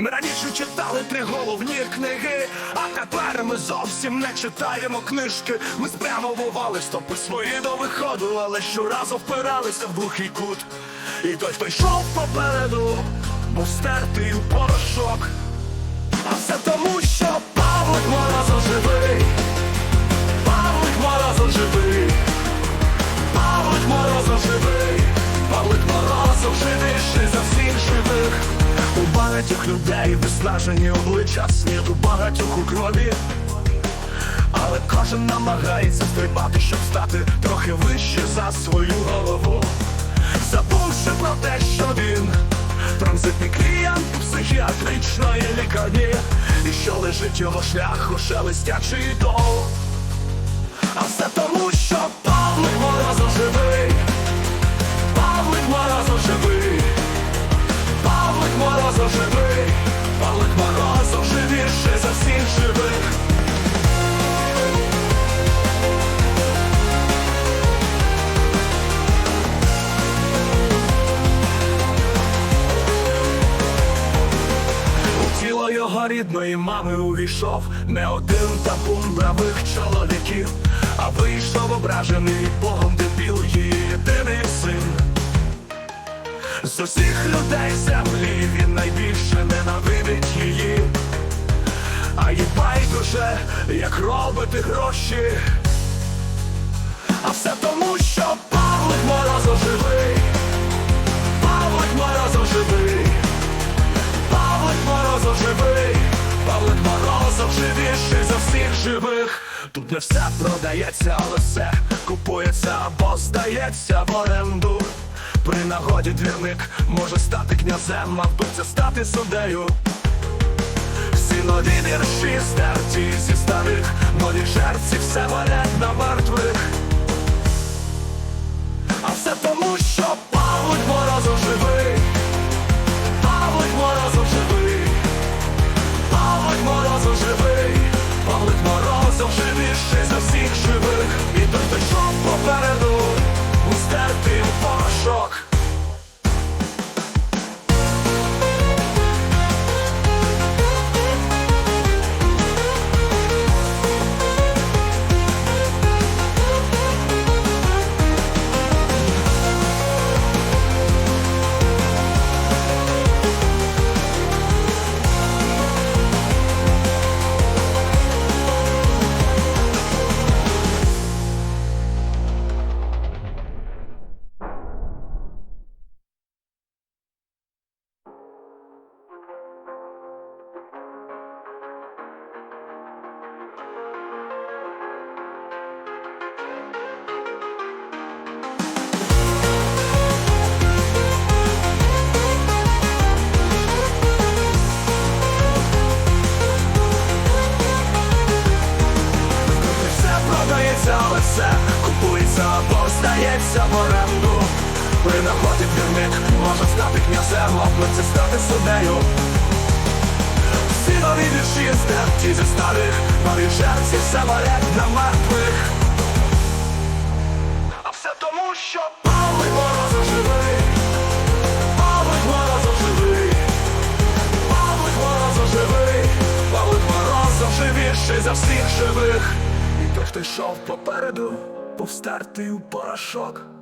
Ми раніше читали три головні книги, а тепер ми зовсім не читаємо книжки. Ми спрямовували стопи свої до виходу, але щоразу впиралися в глухий кут. І той, хто йшов попереду, був стертий у багатьох людей виснажені обличчя, снід багатьох у крові. Але кожен намагається стрибати, щоб стати трохи вище за свою голову. Забувши про те, що він транзитний клієнт психіатричної лікарні, і що лежить його шлях у шелестячий дол. А все тому, що У рідної мами увійшов не один табун бравих чоловіків, а вийшов ображений Богом дебіл її єдиний син. З усіх людей землі він найбільше ненавидить її, а їй байдуже, як робити гроші. Живих. Тут не все продається, але все купується або здається в оренду. При нагоді двірник може стати князем, а вбивця стати суддею. Всі нові вірші стерті зі старих, нові жерці все валять на мертвих. Здається в оренду. При нагоді може стати князем, а стати суддею. Всі нові вірші стерті зі старих, нові жерці все валять на мертвих. А все тому, що Павлик Морозов живий, Павлик Морозов живий, Павлик Морозов живий, Павлик Морозов живіший за всіх живих. І той, хто йшов попереду, повстартий у порошок.